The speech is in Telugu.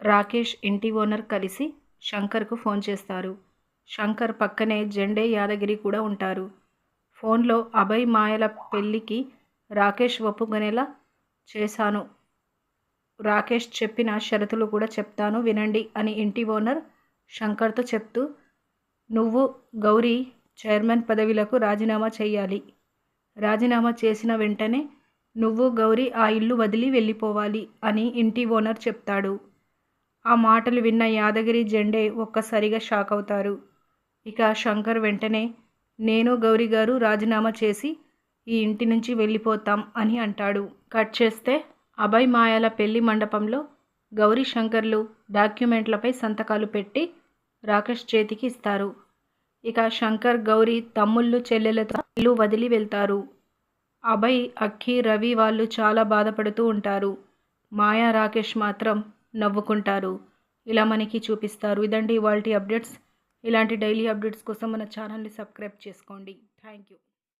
రాకేష్ ఇంటి ఓనర్ కలిసి శంకర్కు ఫోన్ చేస్తారు. శంకర్ పక్కనే జెండే యాదగిరి కూడా ఉంటారు. ఫోన్లో అభయ్ మాయల పెళ్ళికి రాకేష్ ఒప్పుకునేలా చేశాను. రాకేష్ చెప్పిన షరతులు కూడా చెప్తాను వినండి అని ఇంటి ఓనర్ శంకర్తో చెప్తూ నువ్వు గౌరీ చైర్మన్ పదవిలకు రాజీనామా చేయాలి రాజీనామా చేసిన వెంటనే నువ్వు గౌరీ ఆ ఇల్లు వదిలి వెళ్ళిపోవాలి అని ఇంటి ఓనర్ చెప్తాడు. ఆ మాటలు విన్న యాదగిరి జెండే ఒక్కసారిగా షాక్ అవుతారు. ఇక శంకర్ వెంటనే నేను గౌరీ గారు రాజీనామా చేసి ఈ ఇంటి నుంచి వెళ్ళిపోతాం అని అంటాడు. కట్ చేస్తే అభయ్ మాయాల పెళ్ళి మండపంలో గౌరీ శంకర్లు డాక్యుమెంట్లపై సంతకాలు పెట్టి రాకేష్ చేతికి ఇస్తారు. ఇక శంకర్ గౌరీ తమ్ముళ్ళు చెల్లెలతో ఇల్లు వదిలి వెళ్తారు. అభయ్ అక్కి రవి వాళ్ళు చాలా బాధపడుతూ ఉంటారు. మాయా రాకేష్ మాత్రం నవ్వుకుంటారు. ఇలా మనకి చూపిస్తారు. ఇదండి ఇవాళ అప్డేట్స్. ఇలాంటి డైలీ అప్డేట్స్ కోసం మన ఛానల్ని సబ్స్క్రైబ్ చేసుకోండి. Thank you.